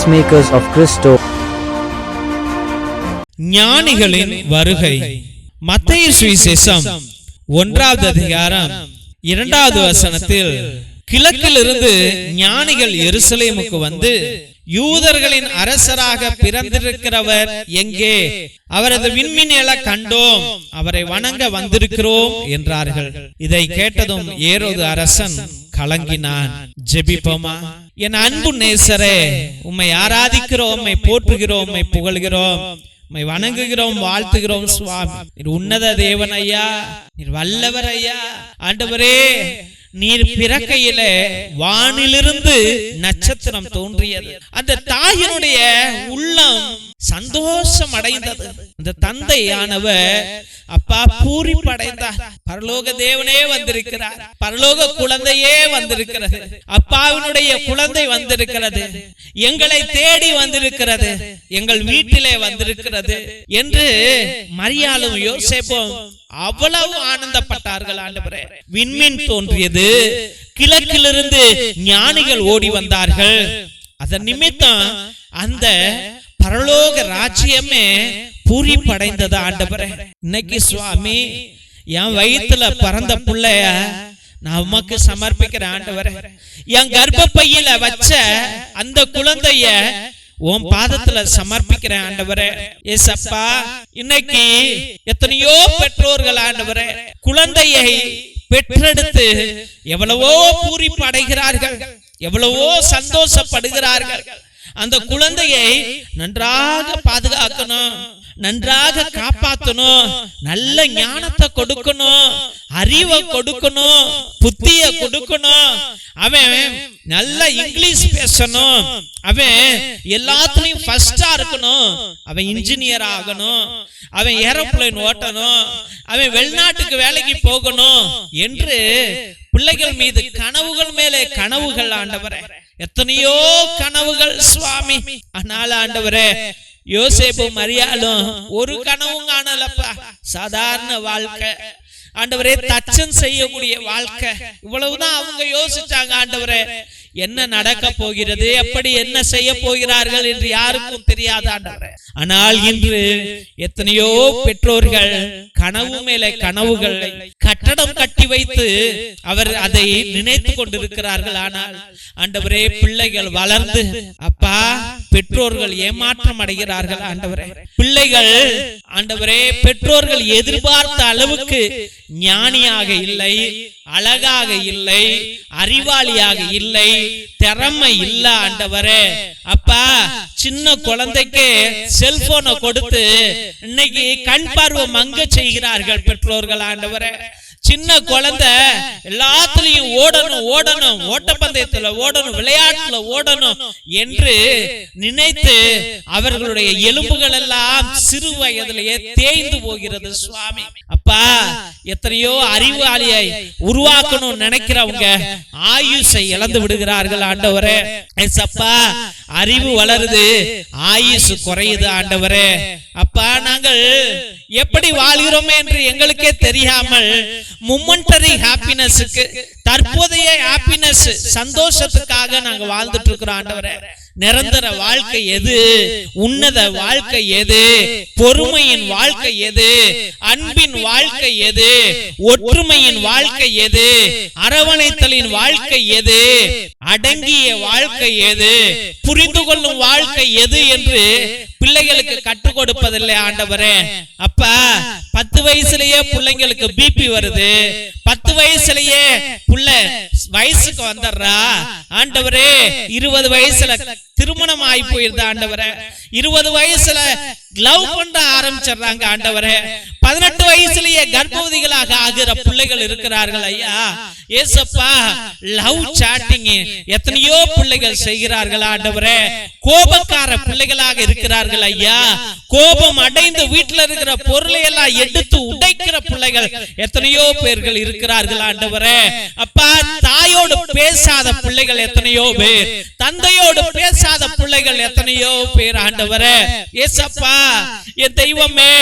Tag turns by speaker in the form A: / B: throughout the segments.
A: peacemakers of Christo.
B: ஞானிகளின் வருகை. மத்திய சுவிசேஷம் ஒன்றாவது அதிகாரம் இரண்டாவது வசனத்தில் கிழக்கிலிருந்து ஞானிகள் எருசலேமுக்கு வந்து யூதர்களின் அரசராக பிறந்திருக்கிறவர் எங்கே? அவரது விண்மினேல கண்டோம். அவரை வணங்க வந்திருக்கிறோம் என்றார்கள். இதை கேட்டதும் ஏரோது அரசன் கலங்கினான். ஜெபிப்போமா? என் அன்பு நேசரே உம்மை ஆராதிக்கிறோம் உம்மை போற்றுகிறோம் உம்மை புகழ்கிறோம் உம்மை வணங்குகிறோம் வாழ்த்துகிறோம் சுவாமி. நீர் உன்னத தேவன் ஐயா நீர் வல்லவர் ஐயா ஆண்டவரே நீர் பிறக்கையில வானிலிருந்து நட்சத்திரம் தோன்றியது. அந்த தாயினுடைய உள்ளம் சந்தோஷம் அடைந்தது அந்த தந்தையானவர் அப்பா பூரிப்படைந்தார். பரலோக தேவனே வந்திருக்கிறார். பரலோக குழந்தையே வந்திருக்கிறது. அப்பாவினுடைய குழந்தை வந்திருக்கிறது. எங்களை தேடி வந்திருக்கிறது. எங்கள் வீட்டிலே வந்திருக்கிறது என்று மரியாளும் யோசேப்பும். அவ்வளவு ஆனந்தப்பட்டார்கள் ஆண்டவரே. விண்மீன் தோன்றியது. கிழக்கிலிருந்து ஞானிகள் ஓடி வந்தார்கள். அதன் நிமித்தம் அந்த பரலோக ராஜ்யமே பூரிப்படைந்தது ஆண்டவரே. இன்னைக்கு சுவாமி என் வயித்துல பிறந்த புள்ளைய நான் உமக்கு சமர்ப்பிக்கிறேன் ஆண்டவரே. என் கர்ப்பப்பையில வச்ச அந்த குழந்தைய உன் பாதத்துல சமர்ப்பிக்கிறேன் ஆண்டவரே ஏசப்பா இன்னைக்கு எத்தனையோ பெற்றோர்கள் ஆண்டவரே குழந்தையை பெற்றெடுத்து எவ்வளவோ பூரிப்பு அடைகிறார்கள் எவ்வளவோ சந்தோஷப்படுகிறார்கள். அந்த குழந்தையை நன்றாக பாதுகாக்கணும் நன்றாக காப்பாத்தணும் நல்ல ஞானத்தை கொடுக்கணும் அறிவை கொடுக்கணும் புத்திய கொடுக்கணும். அவன் நல்ல இங்கிலீஷ் பேசணும். அவன் எல்லாத்துலயும் ஃபர்ஸ்டா இருக்கணும். அவன் இன்ஜினியர் ஆகணும். அவன் ஏரோப்ளேன் ஓட்டணும். அவன் வெளிநாட்டுக்கு வேலைக்கு போகணும் என்று பிள்ளைகள் மீது கனவுகள் மேலே கனவுகள் ஆண்டவரே. எத்தனையோ கனவுகள் சுவாமி ஆனால் ஆண்டவரே யோசேப்பு மரியாளும் ஒரு கனவும் காணலப்பா. சாதாரண வாழ்க்கை. ஆண்டவரே தச்சன் செய்யக்கூடிய வாழ்க்கை. இவ்வளவுதான் அவங்க யோசிச்சாங்க ஆண்டவரே. என்ன நடக்க போகிறது? எப்படி என்ன செய்ய போகிறார்கள் என்று யாருக்கும் தெரியாத ஆனால் இன்று எத்தனையோ பெற்றோர்கள் கனவு மேலே கனவுகள் கட்டடம் கட்டி வைத்து அவர் அதை நினைத்து கொண்டிருக்கிறார்கள். ஆனால் ஆண்டவரே பிள்ளைகள் வளர்ந்து அப்பா பெற்றோர்கள் ஏமாற்றம் அடைகிறார்கள் ஆண்டவரே. பிள்ளைகள் ஆண்டவரே பெற்றோர்கள் எதிர்பார்த்த அளவுக்கு ஞானியாக இல்லை. அழகாக இல்லை அறிவாளியாக இல்லை திறமை இல்ல ஆண்டவரே. அப்பா சின்ன குழந்தைக்கு செல்போனை கொடுத்து இன்னைக்கு கண் பார்வை மங்க செய்கிறார்கள் பெற்றோர்கள் ஆண்டவரே. சின்ன குழந்தை எல்லாத்துலயும் ஓடணும் ஓடணும் ஓட்டப்பந்தயத்துல ஓடணும் விளையாட்டுல ஓடணும் என்று நினைத்து அவர்களுடைய எலும்புகள் எல்லாம் சிறு வயதிலேயே தேய்ந்து போகிறது சுவாமி. அப்பா எத்தனையோ அறிவாளியை உருவாக்கணும் நினைக்கிறவங்க ஆயுஷை இழந்து விடுகிறார்கள் ஆண்டவரே. சப்பா அறிவு வளருது ஆயுசு குறையுது ஆண்டவரே. அப்பா நாங்கள் எப்படி வாழ்கிறோம் என்று எங்களுக்கே தெரியாமல் மும்மண்டரி ஹாப்பினஸுக்கு தற்போதைய ஹாப்பினஸ் சந்தோஷத்துக்காக நாங்க வாழ்ந்துட்டு இருக்கிறோம் ஆண்டவரே. நிரந்தர வாழ்க்கை எது? உன்னத வாழ்க்கை எது? பொறுமையின் வாழ்க்கை எது? அன்பின் வாழ்க்கை எது? ஒற்றுமையின் வாழ்க்கை எது? அரவணைத்தலின் வாழ்க்கை எது? அடங்கிய வாழ்க்கை எது? புரிந்து கொள்ளும் வாழ்க்கை எது என்று பிள்ளைகளுக்கு கற்றுக் கொடுப்பதில்லை ஆண்டவரே. அப்பா பத்து வயசுலயே பிள்ளைங்களுக்கு பிபி வருது. பத்து வயசுலயே புள்ள வயசுக்கு வந்துடுறா ஆண்டவரே இருபது வயசுல திருமணம் ஆகி போயிருது ஆண்டவரே. இருபது வயசுல லவ் பண்ண ஆரம்பிச்சிடுறாங்க ஆண்டவரே. பதினெட்டு வயசுலயே கர்ப்பவதிகளாக ஆகிற பிள்ளைகள் இருக்கிறார்கள் ஐயா. ஏசப்பா லவ் சாட்டிங் எத்தனையோ பிள்ளைகள் செய்கிறார்கள் ஆண்டவரே. கோபக்கார பிள்ளைகளாக இருக்கிறார்கள் ஐயா. கோபம் அடைந்து வீட்டுல இருக்கிற பொருளை எல்லாம் எடுத்து உடைக்கிற பிள்ளைகள் எத்தனையோ பேர்கள் இருக்கிறார்கள் ஆண்டவரே. அப்பா தாயோடு பேசாத பிள்ளைகள் எத்தனையோ பேர். தந்தையோடு பேசாத பிள்ளைகள் எத்தனையோ பேர் ஆண்டவரே. ஏசப்பா என் தெய்வமே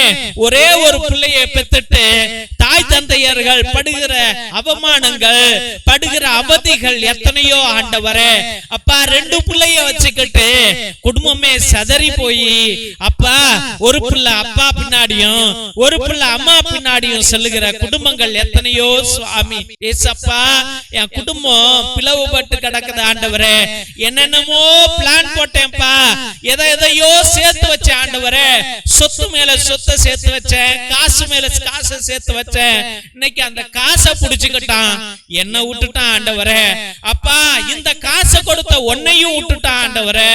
B: ஒரே ஒரு பிள்ளையை பெத்துட்டு தாய் தந்தையர்கள் படுகிற அவமானங்கள் படுகிற அவதிகள் எத்தனையோ ஆண்டவரே. அப்பா ரெண்டு பிள்ளைய வச்சுக்கிட்டு குடும்பமே சதறி போய் அப்பா ஒரு பிள்ளை அப்பா பின்னாடியும் ஒரு பிள்ளை அம்மா பின்னாடியும் செல்லுகிற குடும்பங்கள் எத்தனையோ சுவாமி. ஏசப்பா என் குடும்பம் பிளவுபட்டு கிடக்குது ஆண்டவரே. என்னென்னமோ பிளான் போட்டேன்ப்பா. எதை எதையோ சேர்த்து வச்சேன் ஆண்டவரே. சொத்து மேல சொத்தை சேர்த்து வச்சேன் காசு மேல காசை சேர்த்து வச்சேன் இன்னைக்கு அந்த காசை புடிச்சுக்கிட்டான். என்ன விட்டுட்டான் ஆண்டவரே. அப்பா இந்த காசை கொடுத்த உன்னையும் விட்டுட்டான் ஆண்டவரே.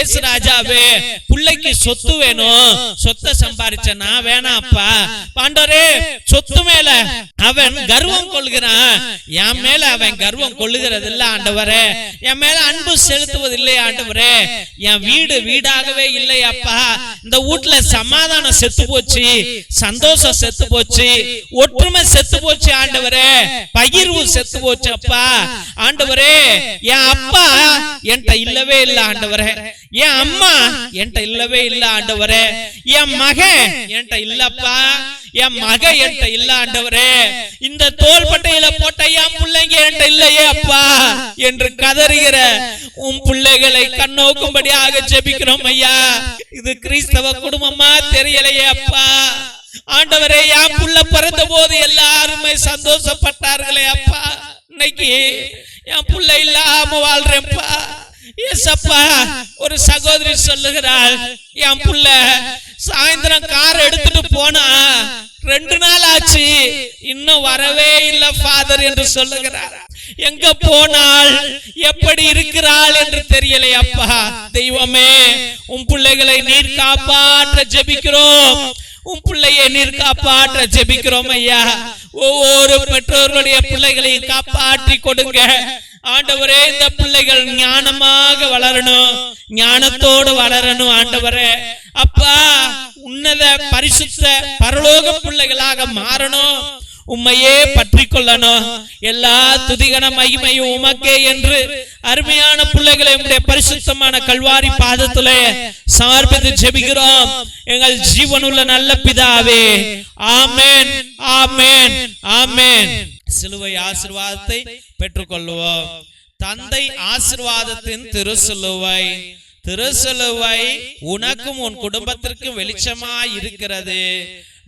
B: ஏசு ராஜாவே பிள்ளைக்கு சொத்து வேணும். சொத்தை சம்பாரிச்ச வேணாம் அப்பா பாண்டவரே சொத்து மேல அவன் கர்வம் கொள்கிறான். என் மேல அவன் கர்வம் கொள்ளுகிறது இல்ல ஆண்டவரே. என் மேல அன்பு செலுத்துவது செலுத்துவதில்லை ஆண்டவரே. என் வீடு வீடாகவே இல்லை அப்பா. இந்த வீட்டுல சமாதானம் செத்து போச்சு சந்தோஷம் செத்து போச்சு. ஒற்றுமை செத்து போச்சு ஆண்டவரே. பகிர்வு செத்து போச்சு அப்பா. ஆண்டவரே என் அப்பா என்கிட்ட இல்லவே இல்ல ஆண்டவரே. என் அம்மா என்கிட்ட இல்லவே இல்ல ஆண்டவரே. என் மகன் என்கிட்ட இல்லப்பா. என் மக என்கிட்ட இல்ல ஆண்டவரே. இந்த தோள்பட்டையில போட்ட என் பிள்ளைங்க என்கிட்ட இல்லையே அப்பா என்று கதறுகிற உன் பிள்ளைகளை கண்ணோக்கும்படியாக ஜெபிக்கிறோம் ஐயா. இது கிறிஸ்தவ குடும்பமா தெரியலையே அப்பா. ஆண்டவரே என் புள்ள பிறந்த போது எல்லாருமே சந்தோஷப்பட்டார்களே அப்பா. இன்னைக்கு என் புள்ள இல்லாம வாழ்றேன்ப்பா. ஏசப்பா ஒரு சகோதரி சொல்லுகிறாள் என் புள்ள சாயந்தரம் கார் எடுத்துட்டு போனா ரெண்டு நாள் ஆச்சு இன்னும் வரவே இல்ல ஃபாதர் என்று சொல்லுகிறார். எங்க போனாள் எப்படி இருக்கிறாள் என்று தெரியலை அப்பா. தெய்வமே உன் பிள்ளைகளை நீர் காப்பாற்ற ஜெபிக்கிறோம். உன் பிள்ளையை நீர் காப்பாற்ற ஜெபிக்கிறோம் ஐயா. ஒவ்வொரு பெற்றோர்களுடைய பிள்ளைகளையும் காப்பாற்றி கொடுங்க. ஆண்டவரே இந்த பிள்ளைகள் ஞானமாக வளரணும். ஞானத்தோடு வளரணும் ஆண்டவரே. அப்பா உன்னத பரிசுத்த பரலோக பிள்ளைகளாக மாறணும். உம்மையே பற்றி கொள்ளணும் எல்லா துதிகன மகிமையும் உமக்கே என்று அருமையான பிள்ளைகளை உங்களுடைய பரிசுத்தமான கல்வாரி பாதத்திலே சமர்ப்பித்து ஜெபிக்கிறோம். எங்கள் ஜீவனுள்ள நல்ல பிதாவே. ஆமேன் ஆமேன் ஆமேன். சிலுவை ஆசிர்வாதத்தை பெற்றுக்கொள்வோம் தந்தை ஆசீர்வாதத்தின் திருசிலுவை திருசிலுவை உனக்கும் உன் குடும்பத்திற்கும் வெளிச்சமாய் இருக்கிறது.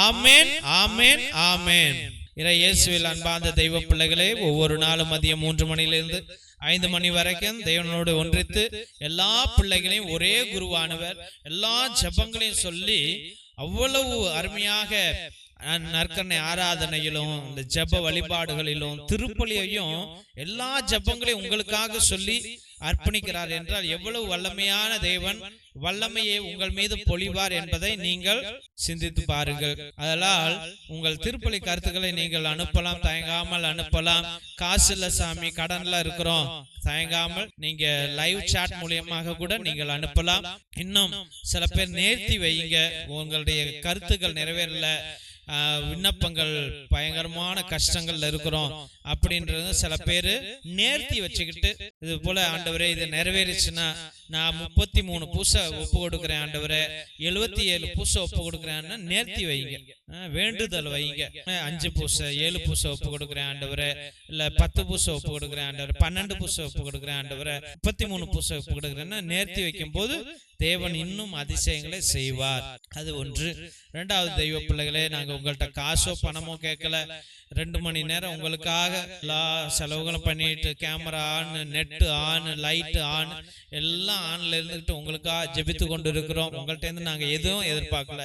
B: ஆமென் ஆமென் ஆமென் இறை இயேசுவில் அன்பார்ந்த தெய்வ பிள்ளைகளே ஒவ்வொரு நாளும் மதியம் மூன்று மணியிலிருந்து ஐந்து மணி வரைக்கும் தேவனோடு ஒன்றித்து எல்லா பிள்ளைகளையும் ஒரே குருவானவர் எல்லா ஜெபங்களையும் சொல்லி அவ்வளவு அருமையாக அஹ், நற்கரணை ஆராதனையிலும் இந்த ஜெப வழிபாடுகளிலும் திருப்பலியையும் எல்லா ஜெபங்களையும் உங்களுக்காக சொல்லி அர்ப்பணிக்கிறார் என்றால் எவ்வளவு வல்லமையான தேவன் வல்லமையை உங்கள் மீது பொழிவார் என்பதை நீங்கள் சிந்தித்து பாருங்கள். அதனால் உங்கள் திருப்பலி கருத்துக்களை நீங்கள் அனுப்பலாம் தயங்காமல் அனுப்பலாம். காசு இல்ல சாமி கடன்ல இருக்கிறோம். தயங்காமல் நீங்க லைவ் சாட் மூலியமாக கூட நீங்கள் அனுப்பலாம். இன்னும் சில பேர் நேர்த்தி வைங்க. உங்களுடைய கருத்துக்கள் நிறைவேறல. விண்ணப்பங்கள் பயங்கரமான கஷ்டங்கள்ல இருக்கிறோம் அப்படின்றது சில பேர் நேர்த்தி வச்சுக்கிட்டு இது போல ஆண்டவரே இது நிறைவேறிச்சுன்னா நான் முப்பத்தி மூணு பூசை ஒப்பு கொடுக்குறேன் ஆண்டவரே. எழுபத்தி ஏழு பூசை ஒப்பு கொடுக்குறேன்னா நேர்த்தி வைங்க வேண்டுதல் வைங்க அஞ்சு பூசை ஏழு பூசை ஒப்பு கொடுக்குறேன் ஆண்டவரே. இல்ல பத்து பூசை ஒப்பு கொடுக்குறேன் ஆண்டவரே. பன்னெண்டு பூசை ஒப்பு கொடுக்குறேன் ஆண்டவரே. முப்பத்தி மூணு பூசை ஒப்பு கொடுக்குறேன்னா நேர்த்தி வைக்கும் போது தேவன் இன்னும் அதிசயங்களை செய்வார். அது ஒன்று. ரெண்டாவது தெய்வ பிள்ளைகளே நாங்க உங்கள்ட்ட காசோ பணமோ கேட்கல. ரெண்டு மணி நேரம் உங்களுக்காக எல்லா செலவுகளும் பண்ணிட்டு camera on net on light on எல்லாம் ஆன்ல இருந்துட்டு உங்களுக்காக ஜெபித்து கொண்டு இருக்கிறோம் உங்கள்ட்ட இருந்து நாங்க எதுவும் எதிர்பார்க்கல.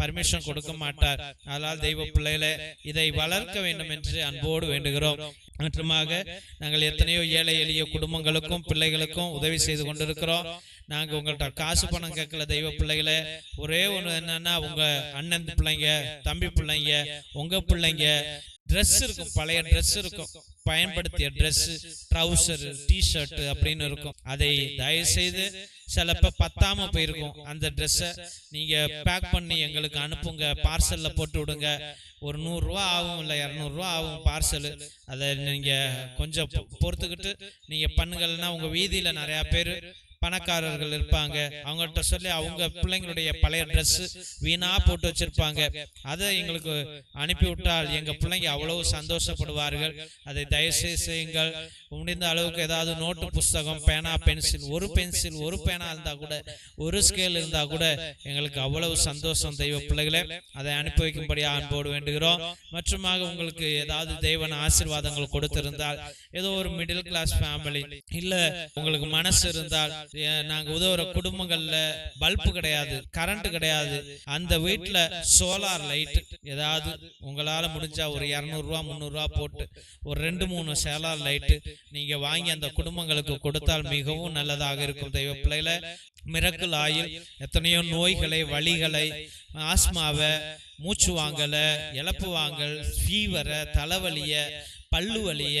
B: பர்மிஷன் கொடுக்க மாட்டார். அதனால் தெய்வ பிள்ளைகளே இதை வளர்க்க வேண்டும் என்று அன்போடு வேண்டுகிறோம். மற்றுமாக நாங்கள் எத்தனையோ ஏழை எளிய குடும்பங்களுக்கும் பிள்ளைகளுக்கும் உதவி செய்து கொண்டிருக்கிறோம். நாங்க உங்கள்ட்ட காசு பணம் கேட்கல தெய்வ பிள்ளைகளே. ஒரே ஒண்ணு என்னன்னா உங்க அண்ணன் பிள்ளைங்க தம்பி பிள்ளைங்க உங்க பிள்ளைங்க Dress இருக்கும் பழைய Dress இருக்கும். பயன்படுத்திய Dress ட்ரௌசர் டிஷர்ட் அப்படின்னு இருக்கும். அதை தயவு செய்து சிலப்ப பத்தாம போயிருக்கும். அந்த ட்ரெஸ்ஸை நீங்க பேக் பண்ணி எங்களுக்கு அனுப்புங்க. பார்சல்ல போட்டு விடுங்க. ஒரு நூறு ரூபா ஆகும் இல்லை இரநூறுவா ஆகும் பார்சல் அதை நீங்க கொஞ்சம் பொறுத்துக்கிட்டு நீங்க பண்ணுங்கன்னா உங்க வீதியில நிறைய பேர் பணக்காரர்கள் இருப்பாங்க. அவங்கள்ட்ட சொல்லி அவங்க பிள்ளைங்களுடைய பழைய Dress வீணா போட்டு வச்சிருப்பாங்க. அதை எங்களுக்கு அனுப்பி விட்டால் எங்க பிள்ளைங்க அவ்வளவு சந்தோஷப்படுவார்கள். அதை தயவுசெய்து செய்யுங்கள். முடிந்த அளவுக்கு ஏதாவது நோட்டு புஸ்தகம் பேனா பென்சில் ஒரு பென்சில் ஒரு பேனா இருந்தா கூட ஒரு ஸ்கேல் இருந்தா கூட எங்களுக்கு அவ்வளவு சந்தோஷம் தெய்வ பிள்ளைகளே. அதை அனுப்பி வைக்கும்படியாக அன்போடு வேண்டுகிறோம். மற்றுமாக உங்களுக்கு ஏதாவது தெய்வன ஆசீர்வாதங்கள் கொடுத்திருந்தால் ஏதோ ஒரு மிடில் கிளாஸ் ஃபேமிலி இல்ல உங்களுக்கு மனசு இருந்தால் நாங்கள் நாங்க உதவுற குடும்பங்கள்ல பல்பு கிடையாது கரண்ட் கிடையாது அந்த வீட்டுல சோலார் லைட் ஏதாவது உங்களால முடிஞ்சா ஒரு இரநூறுவா முந்நூறுவா போட்டு ஒரு ரெண்டு மூணு சோலார் லைட்டு நீங்க வாங்கி அந்த குடும்பங்களுக்கு கொடுத்தால் மிகவும் நல்லதாக இருக்கும். தெய்வ பிள்ளையில மிரக்கல் ஆயில் எத்தனையோ நோய்களை வலிகளை ஆஸ்மாவை மூச்சு வாங்கல இழப்பு வாங்கல் ஃபீவரை தலைவலிய பல்லு வலிய